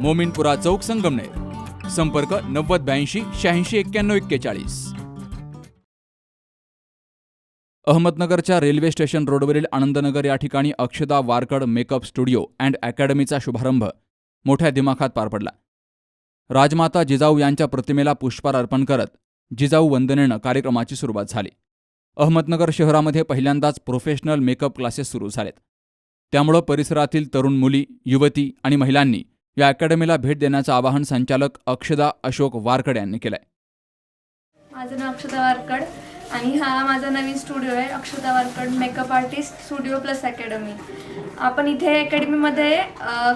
मोमिनपुरा चौक संगमनेर. संपर्क नव्वद ब्याऐंशी शहाऐंशी एक्क्याण्णव एक्केचाळीस. अहमदनगरच्या रेल्वे स्टेशन रोडवरील आनंदनगर या ठिकाणी Akshada Warkad makeup studio and अकॅडमीचा शुभारंभ मोठ्या दिमाखात पार पडला. राजमाता जिजाऊ यांच्या प्रतिमेला पुष्पार अर्पण करत जिजाऊ वंदनेनं कार्यक्रमाची सुरुवात झाली. अहमदनगर शहरामध्ये पहिल्यांदाच प्रोफेशनल मेकअप क्लासेस सुरू झालेत. त्यामुळं परिसरातील तरुण मुली युवती आणि महिलांनी या अकॅडमीला भेट देण्याचं आवाहन संचालक अक्षदा अशोक वारकड यांनी केलंय. माझं नाव अक्षदा वारकड आणि हा माझा नवीन स्टुडिओ आहे Akshata Warkad makeup artist studio plus academy. आपण इथे अकॅडमीमध्ये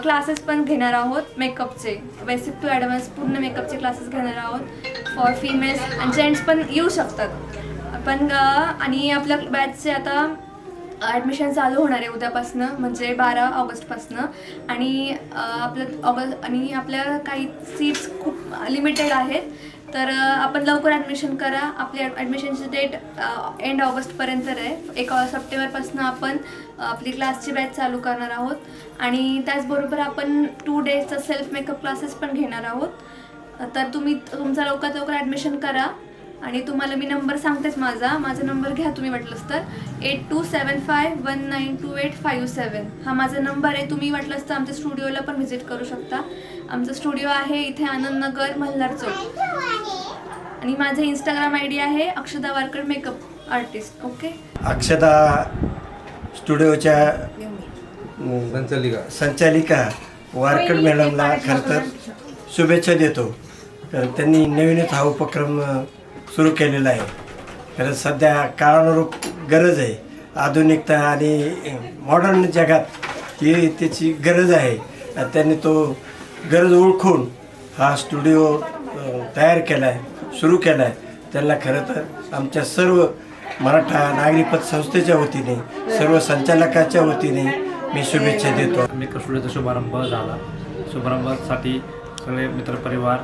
क्लासेस पण घेणार आहोत मेकअपचे. बेसिक टू ॲडव्हान्स पूर्ण मेकअपचे क्लासेस घेणार आहोत फॉर फिमेल्स आणि जेंट्स पण येऊ शकतात. पण आणि आपल्या बॅचचे आता ॲडमिशन चालू होणार आहे उद्यापासनं म्हणजे बारा ऑगस्टपासनं. आणि आपलं ऑगस्ट आणि आपल्या काही सीट्स खूप लिमिटेड आहेत. तर आपण लवकर ॲडमिशन करा. आपली ॲडमिशनची डेट एंड ऑगस्टपर्यंत आहे. एक सप्टेंबरपासून आपण आपली क्लासची बॅच चालू करणार आहोत. आणि त्याचबरोबर आपण टू डेजचा सेल्फ मेकअप क्लासेस पण घेणार आहोत. तर तुम्ही तुमचा लवकरात लवकर ॲडमिशन करा. आणि तुम्हाला मी नंबर सांगतेच माझा. माझा नंबर घ्या तुम्ही म्हटलंच तर. Eight two seven five one nine two eight five seven हा माझा नंबर आहे. तुम्ही वाटलंच तर आमच्या स्टुडिओला पण व्हिजिट करू शकता. आमचा स्टुडिओ आहे इथे आनंदनगर मल्हार चौक. आणि माझं इंस्टाग्राम आय डी आहे अक्षदा वारकड मेकअप आर्टिस्ट ओके अक्षदा स्टुडिओच्या संचालिका. संचालिका वारकड मॅडमला खरं तर शुभेच्छा देतो. कारण त्यांनी नवीनच हा उपक्रम सुरू केलेलं आहे. कारण सध्या काळानुरूप गरज आहे. आधुनिकता आणि मॉडर्न जगात ही त्याची गरज आहे. आणि त्यांनी तो गरज ओळखून हा स्टुडिओ तयार केला आहे सुरू केला आहे त्यांना खरं तर आमच्या सर्व मराठा नागरी पतसंस्थेच्या वतीने सर्व संचालकाच्या वतीने मी शुभेच्छा देतो. मी स्टुडिओचा शुभारंभ झाला. शुभारंभासाठी सगळे मित्रपरिवार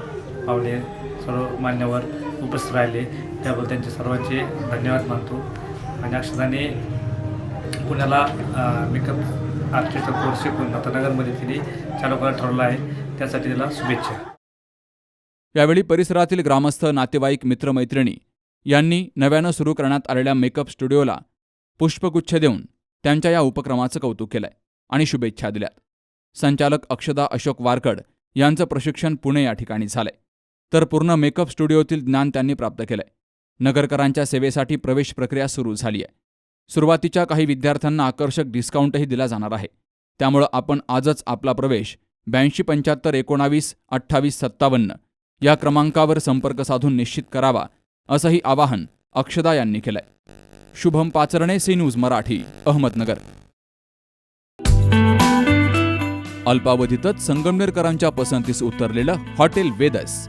पाहुणे सर्व मान्यवर उपस्थित राहिले. त्याबद्दल त्यांचे सर्वांचे धन्यवाद मानतो. आणि अक्षताने पुण्याला मेकअप आर्टिस्टचा कोर्स शिकून आता नगरमध्ये तिने चालू करायला ठरवलं आहे. त्यासाठी तिला शुभेच्छा. यावेळी परिसरातील ग्रामस्थ नातेवाईक मित्रमैत्रिणी यांनी नव्यानं सुरू करण्यात आलेल्या मेकअप स्टुडिओला पुष्पगुच्छ देऊन त्यांच्या या उपक्रमाचं कौतुक केलंय आणि शुभेच्छा दिल्यात. संचालक अक्षदा अशोक वारकड यांचं प्रशिक्षण पुणे या ठिकाणी झालंय. तर पूर्ण मेकअप स्टुडिओतील ज्ञान त्यांनी प्राप्त केलंय. नगरकरांच्या सेवेसाठी प्रवेश प्रक्रिया सुरू झाली आहे सुरुवातीच्या काही विद्यार्थ्यांना आकर्षक डिस्काउंटही दिला जाणार आहे. त्यामुळं आपण आजच आपला प्रवेश ब्याऐंशी पंच्याहत्तर एकोणावीस अठ्ठावीस सत्तावन्न या क्रमांकावर संपर्क साधून निश्चित करावा असंही आवाहन अक्षदा यांनी केलंय. Shubham Pacharne C news Marathi Ahmednagar. अल्पावधीतच संगमनेरकरांच्या पसंतीस उतरलेलं हॉटेल वेदस.